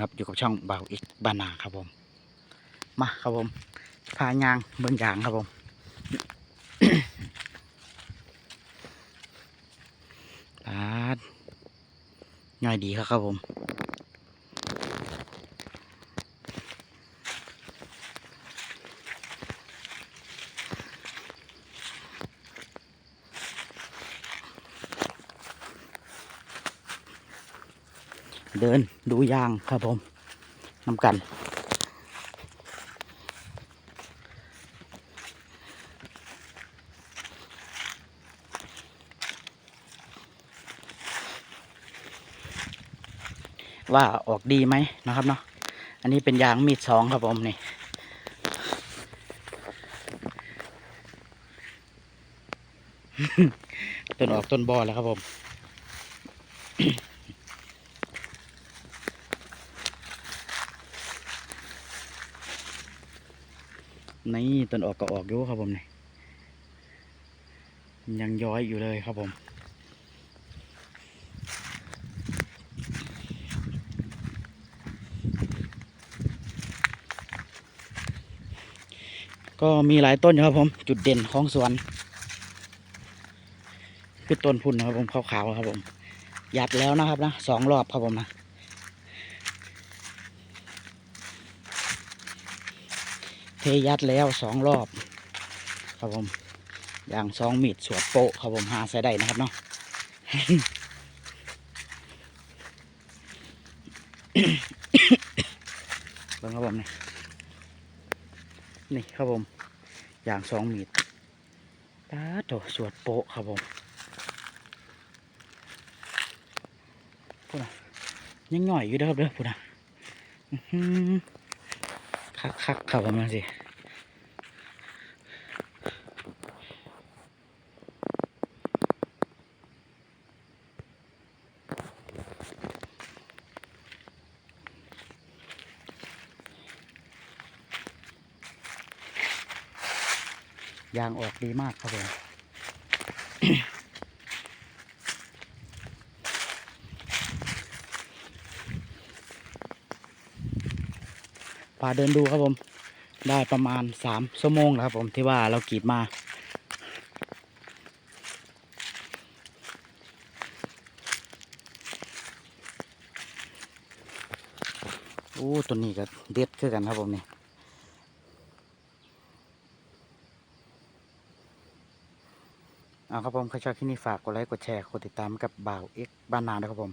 ครับอยู่กับช่องบ่าวอีกบานาครับผม มาครับผมพายางเมืองยางครับผมปาดง่ายดีครับครับผม เดินดูยางครับผมนำกัน ว่าออกดีไหมนะครับเนาะอันนี้เป็นยางมีดสองครับผมนี่ต้นออกต้นบอแล้วครับผม นี่ต้นออกก็ออกอยู่ครับผมนี่ยังย้อยอยู่เลยครับผม ก็มีหลายต้นอยู่ครับผม จุดเด่นของสวนคือต้นพุ่นนะครับผมขาวๆครับผมยัดแล้วนะครับนะสองรอบครับผมนะ เทยัดแล้วสองรอบครับผมอย่างสองมีดสวดโปะครับผมหาใส่ได้นะครับเนาะเบิ่งครับผมนี่นี่ครับผม อย่างสองมีดตาโถสวดโปะครับผมพูดนะยังหน่อยอยู่เด้อครับเด้อพูดนะ คักคักๆครับมาสิยางออกดีมากครับผม พาเดินดูครับผม ได้ประมาณสามชั่วโมงแล้วครับผมที่ว่าเรากรีดมา โอ้ตัวนี้ก็เด็ดคือกันครับผมนี่เอาครับผมใครชอบที่นี่ฝากกดไลค์กดแชร์กดติดตามกับบ่าวเอ็กบ้านนาด้วยครับผม